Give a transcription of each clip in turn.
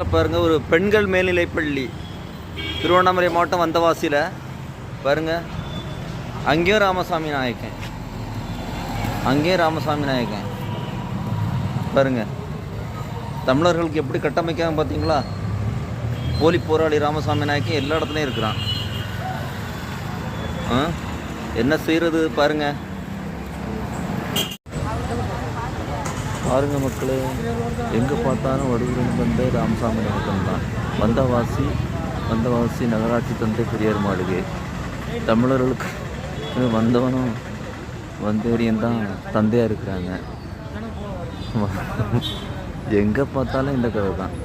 பாருங்க ஒரு பெண்கள் மேல்நிலைப்பள்ளி திருவண்ணாமலை மாவட்டம் வந்தவாசியில். பாருங்க அங்கேயும் ராமசாமி நாயக்கன். அங்கேயும் ராமசாமி நாயக்கன். பாருங்க தமிழர்களுக்கு எப்படி கட்டமைக்காங்க பார்த்தீங்களா? போலி போராளி ராமசாமி நாயக்கன் எல்லா இடத்துலையும் இருக்கிறான். ஆ? என்ன செய்கிறது பாருங்க. பாருங்க மக்களே எங்கே பார்த்தாலும் வடுகுடன் வந்த ராமசாமி நகரம் தான். வந்தவாசி வந்தவாசி நகராட்சி தந்தை பெரியார் மாளிகை. தமிழர்களுக்கு வந்தவனும் வந்தேரியன் தான் தந்தையாக இருக்கிறாங்க. எங்கே பார்த்தாலும் இந்த கதை தான்.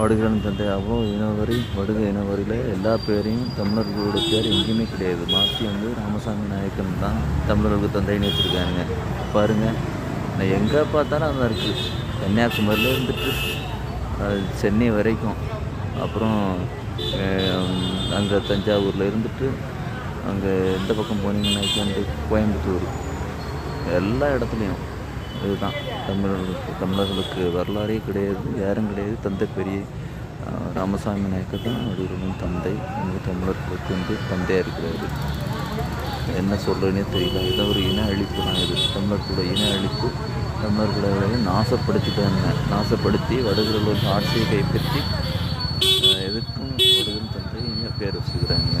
வடுகிறன் தந்தை அவ்வளோ இனவரி வடுக இனவரியில் எல்லா பேரையும் தமிழர்களோட பேர் எங்கேயுமே கிடையாது. மாற்றி வந்து ராமசாமி நாயக்கன் தான் தமிழர்களுக்கு தந்தைன்னு வச்சுருக்காங்க பாருங்கள் நான் எங்கே பார்த்தாலும் அதான் இருக்குது கன்னியாகுமரியில் இருந்துட்டு சென்னை வரைக்கும். அப்புறம் அங்கே தஞ்சாவூரில் இருந்துட்டு அங்கே எந்த பக்கம் போனீங்கன்னாக்கி வந்து கோயம்புத்தூர். எல்லா இடத்துலையும் இதுதான். தமிழர்களுக்கு தமிழர்களுக்கு வரலாறே கிடையாது யாரும் கிடையாது. தந்தை பெரிய ராமசாமி நாயக்கர் தான். வடிவரும் தந்தை. எங்கள் தமிழர்களுக்கு வந்து தந்தையாக இருக்கிறாரு. என்ன சொல்கிறேனே தெரியல. ஏதோ ஒரு இன அழிப்பு தான் இது தமிழர்களோட இன அழிப்பு தமிழர்களை நாசப்படுத்திட்டாங்க நாசப்படுத்தி வடுகர்கள் ஆட்சியை கைப்பற்றி அஹ், எதுக்கும் வடுகன் தந்தை பேர் வச்சுக்கிறாங்க